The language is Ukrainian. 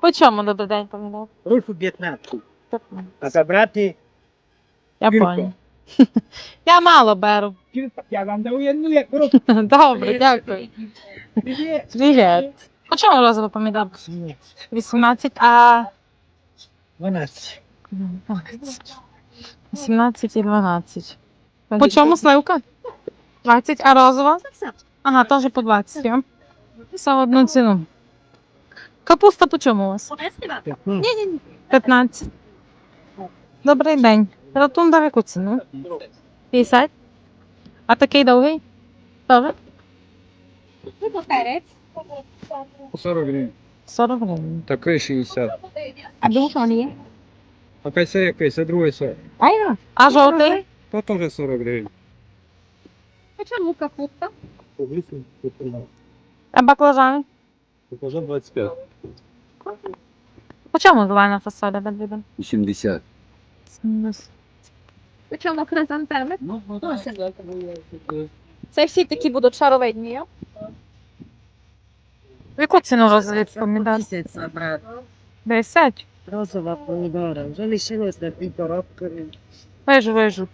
По чому добрий день помідор? Руку 15. А забрати Я Кілько. понял. Я мало беру. я вам даю одну як руку. Добре, дякую. Привіт. По чому розовий помідор? 18, а 12. 18 і 12. По чому сливка? 20, а розова? Ага, теж по 20. Все в одну ціну. Капуста по чому у вас? Ну, 15. Добрий день. Ротунда в яку ціну? 50. А такий довгий? Добре. 40 гривень. 40 гривень. Такий 60. А дуже є? А кайсе якийсь, а другий 40. Айва. А жовтий? То теж 40 гривень. По чому капуста? А баклажани? Покажу 25. По чому зелена фасоля бензин? 80. По чому хризантеми? Ну, Це всі такі будуть шаровидні, є? В яку ціну розові помідор? Місяць забрати. 10. Розова помідора. Вже лишилось на півтора. Вижу, вижу.